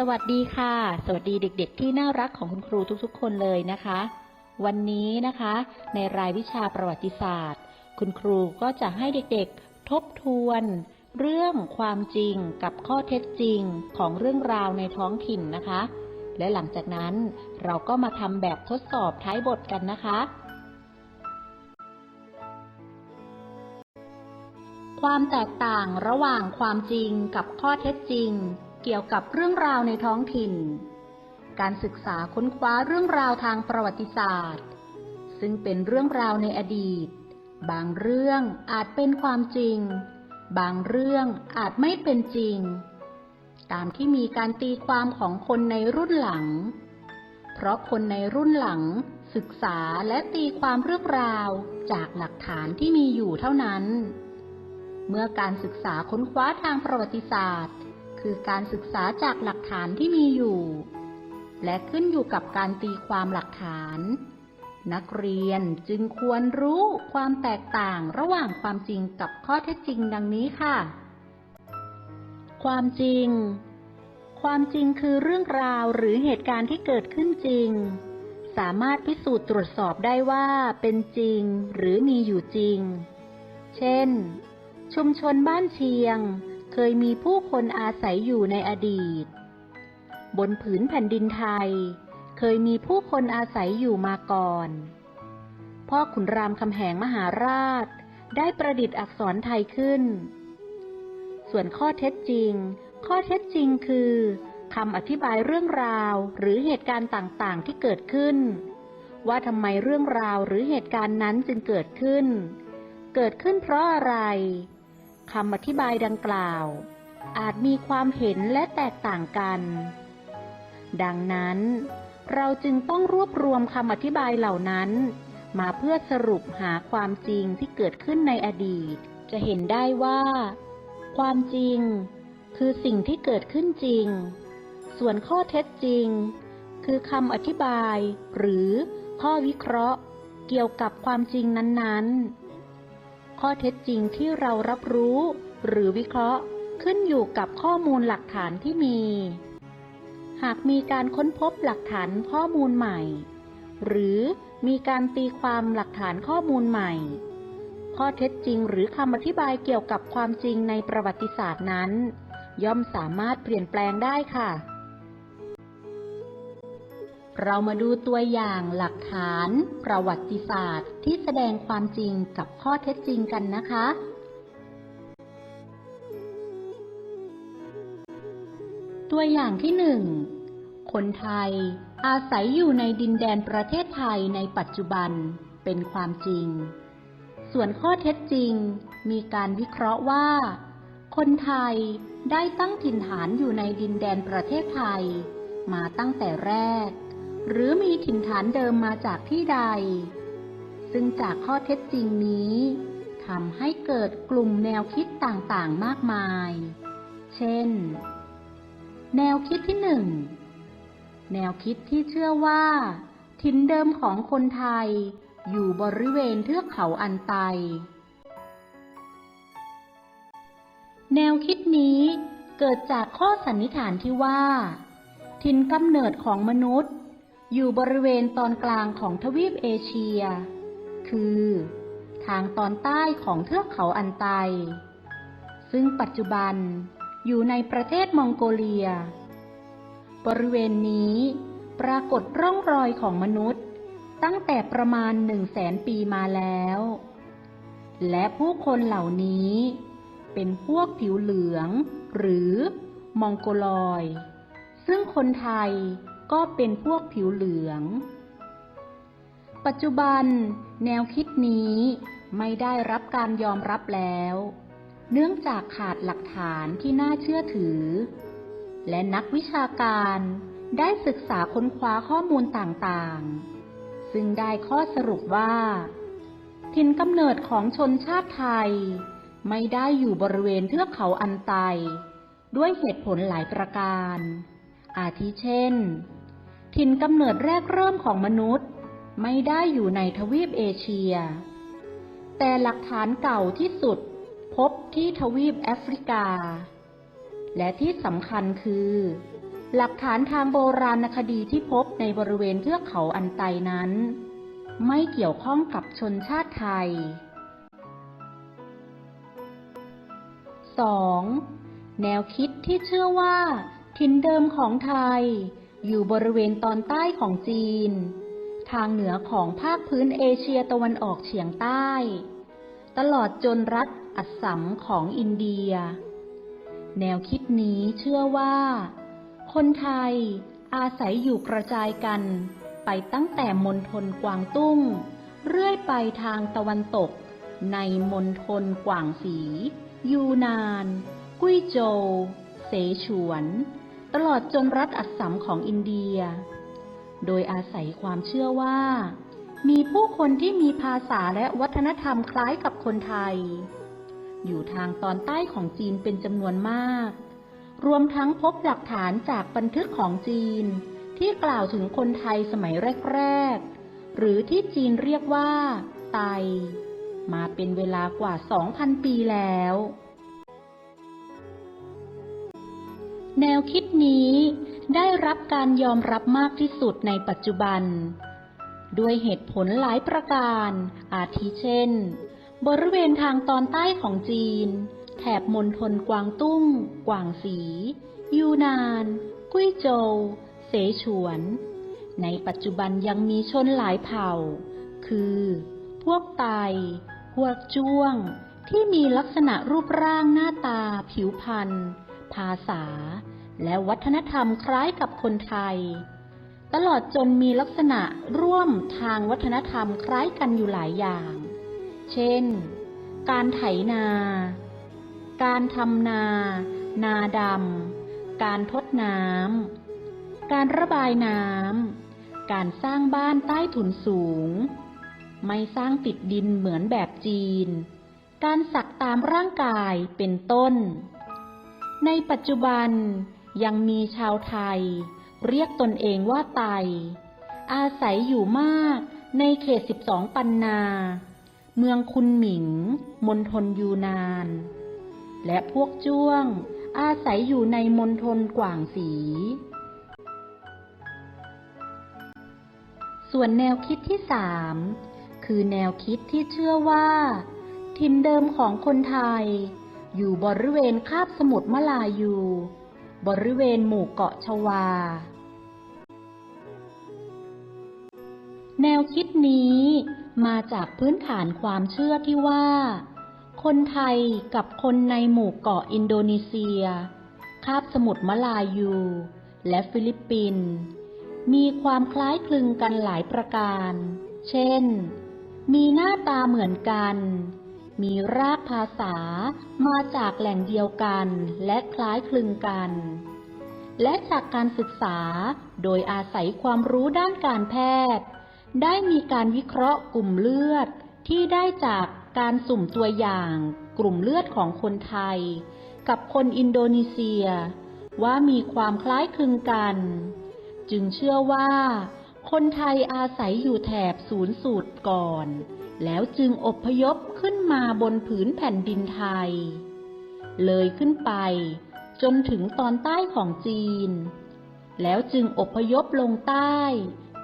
สวัสดีค่ะ สวัสดีเด็กๆ ที่น่ารักของคุณครูทุกๆ คนเลยนะคะ วันนี้นะคะ ในรายวิชาประวัติศาสตร์ คุณครูก็จะให้เด็กๆ ทบทวน เรื่องความจริงกับข้อเท็จจริงของเรื่องราวในท้องถิ่นนะคะ และหลังจากนั้นเราก็มาทำแบบทดสอบท้ายบทกันนะคะ ความแตกต่างระหว่างความจริงกับข้อเท็จจริง กี่ยวกับเรื่องราวในท้องถิ่น การศึกษาค้นคว้าเรื่องราวทางประวัติศาสตร์ ซึ่งเป็นเรื่องราวในอดีต บางเรื่องอาจเป็นความจริง บางเรื่องอาจไม่เป็นจริง ตามที่มีการตีความของคนในรุ่นหลัง เพราะคนในรุ่นหลังศึกษาและตีความเรื่องราวจากหลักฐานที่มีอยู่เท่านั้น เมื่อการศึกษาค้นคว้าทางประวัติศาสตร์ คือการศึกษาจากหลักฐานที่มีอยู่ และขึ้นอยู่กับการตีความหลักฐาน นักเรียนจึงควรรู้ความแตกต่างระหว่างความจริงกับข้อเท็จจริงดังนี้ค่ะ ความจริง ความจริงคือเรื่องราวหรือเหตุการณ์ที่เกิดขึ้นจริง สามารถพิสูจน์ตรวจสอบได้ว่าเป็นจริงหรือมีอยู่จริง เช่น ชุมชนบ้านเชียง เคยมีผู้คนอาศัยอยู่ในอดีต บนผืนแผ่นดินไทย เคยมีผู้คนอาศัยอยู่มาก่อน พ่อขุนรามคำแหงมหาราช ได้ประดิษฐ์อักษรไทยขึ้น ส่วนข้อเท็จจริง ข้อเท็จจริงคือคำอธิบายเรื่องราวหรือเหตุการณ์ต่างๆที่เกิดขึ้น ว่าทำไมเรื่องราวหรือเหตุการณ์นั้นจึงเกิดขึ้น เกิดขึ้นเพราะอะไร คำอธิบายดังกล่าว อาจมีความเห็นและแตกต่างกัน ดังนั้น เราจึงต้องรวบรวมคำอธิบายเหล่านั้น มาเพื่อสรุปหาความจริงที่เกิดขึ้นในอดีต จะเห็นได้ว่า ความจริง คือสิ่งที่เกิดขึ้นจริง ส่วนข้อเท็จจริง คือคำอธิบาย หรือข้อวิเคราะห์ เกี่ยวกับความจริงนั้นๆ ข้อเท็จจริงที่เรารับรู้ หรือวิเคราะห์ขึ้นอยู่กับข้อมูลหลักฐานที่มี หากมีการค้นพบหลักฐานข้อมูลใหม่ หรือมีการตีความหลักฐานข้อมูลใหม่ ข้อเท็จจริงหรือคำอธิบายเกี่ยวกับความจริงในประวัติศาสตร์นั้น ย่อมสามารถเปลี่ยนแปลงได้ค่ะ เรามาดูตัวอย่างหลักฐาน ประวัติศาสตร์ ที่แสดงความจริงกับข้อเท็จจริงกันนะคะ ตัวอย่างที่หนึ่งคนไทย อาศัยอยู่ในดินแดนประเทศไทยในปัจจุบันเป็นความจริง ส่วนข้อเท็จจริงมีการวิเคราะห์ว่า คนไทยได้ตั้งถิ่นฐานอยู่ในดินแดนประเทศไทย มาตั้งแต่แรก หรือมีถิ่นฐานเดิมมาจากที่ใด ซึ่งจากข้อเท็จจริงนี้ทำให้เกิดกลุ่มแนวคิดต่างๆ มากมาย เช่น แนวคิดที่หนึ่ง แนวคิดที่เชื่อว่า ถิ่นเดิมของคนไทย อยู่บริเวณเทือกเขาอันไต แนวคิดนี้เกิดจากข้อสันนิษฐานที่ว่า ถิ่นกำเนิดของมนุษย์ อยู่บริเวณตอนกลางของทวีปเอเชีย คือ ทางตอนใต้ของเทือกเขาอันไต ซึ่งปัจจุบันอยู่ในประเทศมองโกเลีย บริเวณนี้ปรากฏร่องรอยของมนุษย์ตั้งแต่ประมาณหนึ่งแสนปีมาแล้ว และผู้คนเหล่านี้เป็นพวกผิวเหลืองหรือมองโกลอย ซึ่งคนไทย ก็เป็นพวกผิวเหลือง ปัจจุบัน แนวคิดนี้ไม่ได้รับการยอมรับแล้ว เนื่องจากขาดหลักฐานที่น่าเชื่อถือ และนักวิชาการได้ศึกษาค้นคว้าข้อมูลต่างๆ ซึ่งได้ข้อสรุปว่า ถิ่นกำเนิดของชนชาติไทย ไม่ได้อยู่บริเวณเทือกเขาอันไต ด้วยเหตุผลหลายประการ อาทิเช่น ถิ่นกำเนิดแรกเริ่มของมนุษย์ ไม่ได้อยู่ในทวีปเอเชีย แต่หลักฐานเก่าที่สุดพบที่ทวีปแอฟริกา และที่สำคัญคือ หลักฐานทางโบราณคดีที่พบในบริเวณเทือกเขาอันไตนั้น ไม่เกี่ยวข้องกับชนชาติไทย 2. แนวคิดที่เชื่อว่า ถิ่นเดิมของไทย อยู่บริเวณตอนใต้ของจีน ทางเหนือของภาคพื้นเอเชียตะวันออกเฉียงใต้ ตลอดจนรัฐอัสสัมของอินเดีย แนวคิดนี้เชื่อว่า คนไทยอาศัยอยู่กระจายกันไปตั้งแต่มณฑลกวางตุ้ง เรื่อยไปทางตะวันตก ในมณฑลกวางสี ยูนาน กุ้ยโจว เสฉวน ลอดจนรัฐอัสสัมของอินเดีย โดยอาศัยความเชื่อว่า มีผู้คนที่มีภาษาและวัฒนธรรมคล้ายกับคนไทย อยู่ทางตอนใต้ของจีนเป็นจำนวนมาก รวมทั้งพบหลักฐานจากบันทึกของจีนที่กล่าวถึงคนไทยสมัยแรก ๆ หรือที่จีนเรียกว่า ไต มาเป็นเวลากว่า 2,000 ปีแล้ว แนวคิดนี้ได้รับการยอมรับมากที่สุดในปัจจุบัน ด้วยเหตุผลหลายประการ อาทิเช่น บริเวณทางตอนใต้ของจีน แถบมณฑลกวางตุ้ง กวางสี ยูนาน กุ้ยโจว เสฉวน ในปัจจุบันยังมีชนหลายเผ่า คือ พวกไต พวกจ้วง ที่มีลักษณะรูปร่างหน้าตา ผิวพรรณภาษา และวัฒนธรรมคล้ายกับคนไทย ตลอดจนมีลักษณะร่วมทางวัฒนธรรมคล้ายกันอยู่หลายอย่าง เช่น การไถนา การทำนา นาดำ การทดน้ำ การระบายน้ำ การสร้างบ้านใต้ถุนสูง ไม่สร้างติดดินเหมือนแบบจีน การสักตามร่างกายเป็นต้น ในปัจจุบัน ยังมีชาวไทย เรียกตนเองว่าไต อาศัยอยู่มากในเขต 12 ปันนา เมืองคุนหมิง มณฑลยูนาน และพวกจ้วง อาศัยอยู่ในมณฑลกว่างสี ส่วนแนวคิดที่สามคือแนวคิดที่เชื่อว่าถิ่นเดิมของคนไทย อยู่บริเวณคาบสมุทรมลายู บริเวณหมู่เกาะชวา แนวคิดนี้มาจากพื้นฐานความเชื่อที่ว่า คนไทยกับคนในหมู่เกาะอินโดนีเซีย คาบสมุทรมลายู และฟิลิปปินส์มีความคล้ายคลึงกันหลายประการ เช่น มีหน้าตาเหมือนกัน มีรากภาษามาจากแหล่งเดียวกันและคล้ายคลึงกัน และจากการศึกษาโดยอาศัยความรู้ด้านการแพทย์ ได้มีการวิเคราะห์กลุ่มเลือดที่ได้จากการสุ่มตัวอย่างกลุ่มเลือดของคนไทย กับคนอินโดนีเซีย ว่ามีความคล้ายคลึงกัน จึงเชื่อว่า คนไทยอาศัยอยู่แถบศูนย์สูตรก่อน แล้วจึงอบพยพขึ้นมาบนผืนแผ่นดินไทย เลยขึ้นไป จนถึงตอนใต้ของจีน แล้วจึงอบพยพลงใต้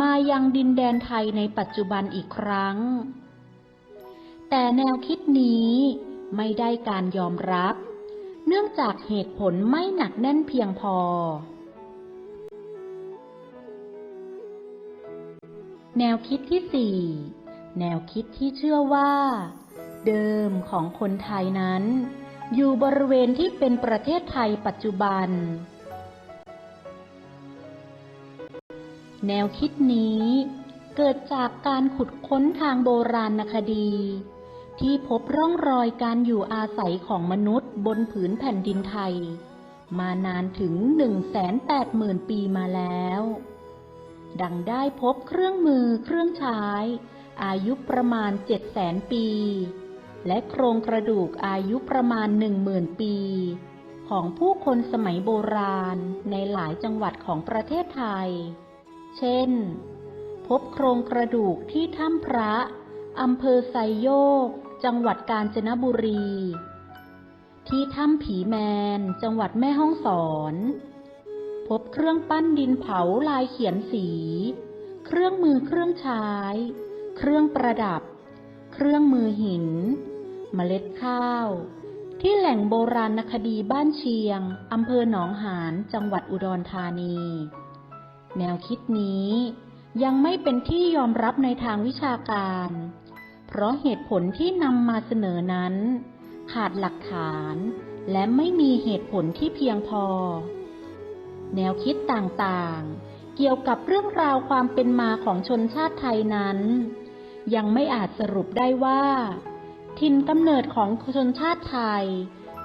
มายังดินแดนไทยในปัจจุบันอีกครั้ง แต่แนวคิดนี้ไม่ได้การยอมรับ เนื่องจากเหตุผลไม่หนักแน่นเพียงพอ แนวคิดที่สี่ แนวคิดที่เชื่อว่า เดิมของคนไทยนั้น อยู่บริเวณที่เป็นประเทศไทยปัจจุบัน แนวคิดนี้เกิดจากการขุดค้นทางโบราณคดี ที่พบร่องรอยการอยู่อาศัยของมนุษย์บนผืนแผ่นดินไทย มานานถึง 180,000 ปีมาแล้ว ดังได้พบเครื่องมือเครื่องใช้ อายุประมาณ700,000ปี และโครงกระดูกอายุประมาณ10,000ปี ของผู้คนสมัยโบราณในหลายจังหวัดของประเทศไทย เช่น พบโครงกระดูกที่ถ้ำพระอำเภอไซโยก จังหวัดกาญจนบุรี ที่ถ้ำผีแมน จังหวัดแม่ฮ่องสอน พบเครื่องปั้นดินเผาลายเขียนสี เครื่องมือเครื่องใช้ เครื่องประดับ เครื่องมือหิน เมล็ดข้าว ที่แหล่งโบราณคดีบ้านเชียง อำเภอหนองหานจังหวัดอุดรธานี แนวคิดนี้ยังไม่เป็นที่ยอมรับในทางวิชาการ เพราะเหตุผลที่นำมาเสนอนั้น ขาดหลักฐานและไม่มีเหตุผลที่เพียงพอ แนวคิดต่างๆ เกี่ยวกับเรื่องราวความเป็นมาของชนชาติไทยนั้น ยังไม่อาจสรุปได้ว่า ถิ่นกำเนิดของชนชาติไทย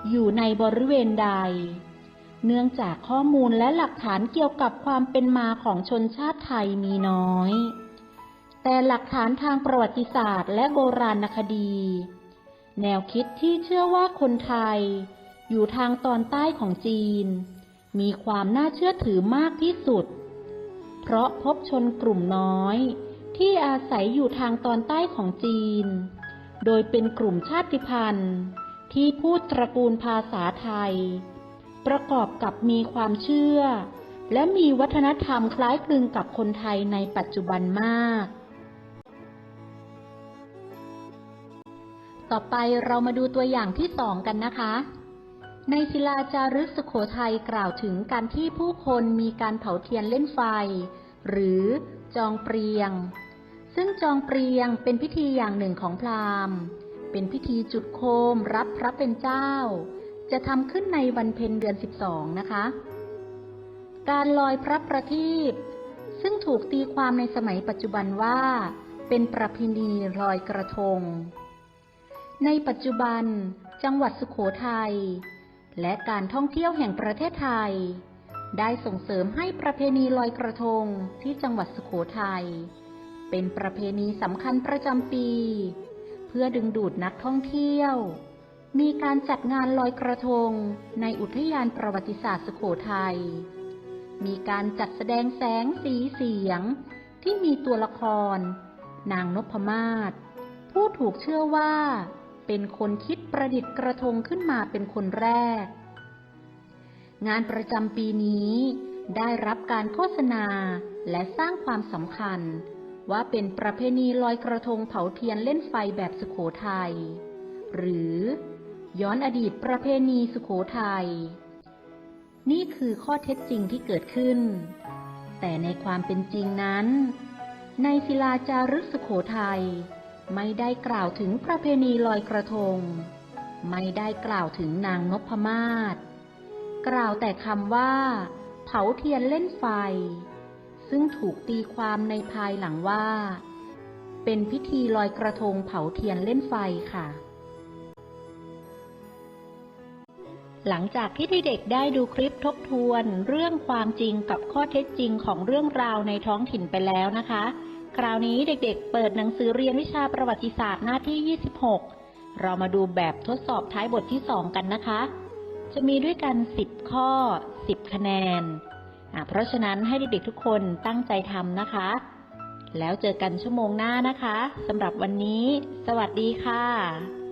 อยู่ในบริเวณใด เนื่องจากข้อมูลและหลักฐานเกี่ยวกับความเป็นมาของชนชาติไทยมีน้อย แต่หลักฐานทางประวัติศาสตร์และโบราณคดี แนวคิดที่เชื่อว่าคนไทย อยู่ทางตอนใต้ของจีน มีความน่าเชื่อถือมากที่สุด เพราะพบชนกลุ่มน้อย ที่อาศัยอยู่ทางตอนใต้ของจีน โดยเป็นกลุ่มชาติพันธุ์ ที่พูดตระกูลภาษาไทย ประกอบกับมีความเชื่อ และมีวัฒนธรรมคล้ายคลึงกับคนไทยในปัจจุบันมาก ต่อไปเรามาดูตัวอย่างที่สองกันนะคะในศิลาจารึกสุโขทัยกล่าวถึงการที่ผู้คนมีการเผาเทียนเล่นไฟ หรือจองเปรียง ซึ่งจองเปรียงเป็นพิธีอย่างหนึ่งของพราหมณ์ เป็นพิธีจุดโคมรับพระเป็นเจ้า จะทำขึ้นในวันเพ็ญเดือน 12 นะคะ การลอยพระประทีปซึ่งถูกตีความในสมัยปัจจุบันว่า เป็นประเพณีลอยกระทง ในปัจจุบัน จังหวัดสุขโขทัยและการท่องเที่ยวแห่งประเทศไทย ได้ส่งเสริมให้ประเพณีลอยกระทงที่จังหวัดสุขโขทัย เป็นประเพณีสำคัญประจำปี เพื่อดึงดูดนักท่องเที่ยว มีการจัดงานลอยกระทงในอุทยานประวัติศาสตร์สุโขทัย มีการจัดแสดงแสงสีเสียงที่มีตัวละคร นางนพมาศผู้ถูกเชื่อว่า เป็นคนคิดประดิษฐ์กระทงขึ้นมาเป็นคนแรก งานประจำปีนี้ได้รับการโฆษณาและสร้างความสำคัญ ว่าเป็นประเพณีลอยกระทงเผาเทียนเล่นไฟแบบสุขโขทยัย หรือย้อนอดีตประเพณีสุขโขทัย นี่คือข้อเท็จจริงที่เกิดขึ้น แต่ในความเป็นจริงนั้น ในศิลาจารึกสุขโขทัยไม่ได้กล่าวถึงประเพณีลอยกระทง ไม่ได้กล่าวถึงนางนพมาศกล่าวแต่คำว่า เผาเทียนเล่นไฟ ซึ่งถูกตีความในภายหลังว่า เป็นพิธีลอยกระทงเผาเทียนเล่นไฟค่ะ หลังจากที่เด็กๆได้ดูคลิปทบทวนเรื่องความจริงกับข้อเท็จจริงของเรื่องราวในท้องถิ่นไปแล้วนะคะ คราวนี้เด็กๆ เปิดหนังสือเรียนวิชาประวัติศาสตร์หน้าที่ 26 เรามาดูแบบทดสอบท้ายบทที่ 2 กันนะคะ จะมีด้วยกัน 10 ข้อ 10 คะแนน เพราะฉะนั้นให้เด็กๆทุกคนตั้งใจทำนะคะ แล้วเจอกันชั่วโมงหน้านะคะสำหรับวันนี้ สวัสดีค่ะ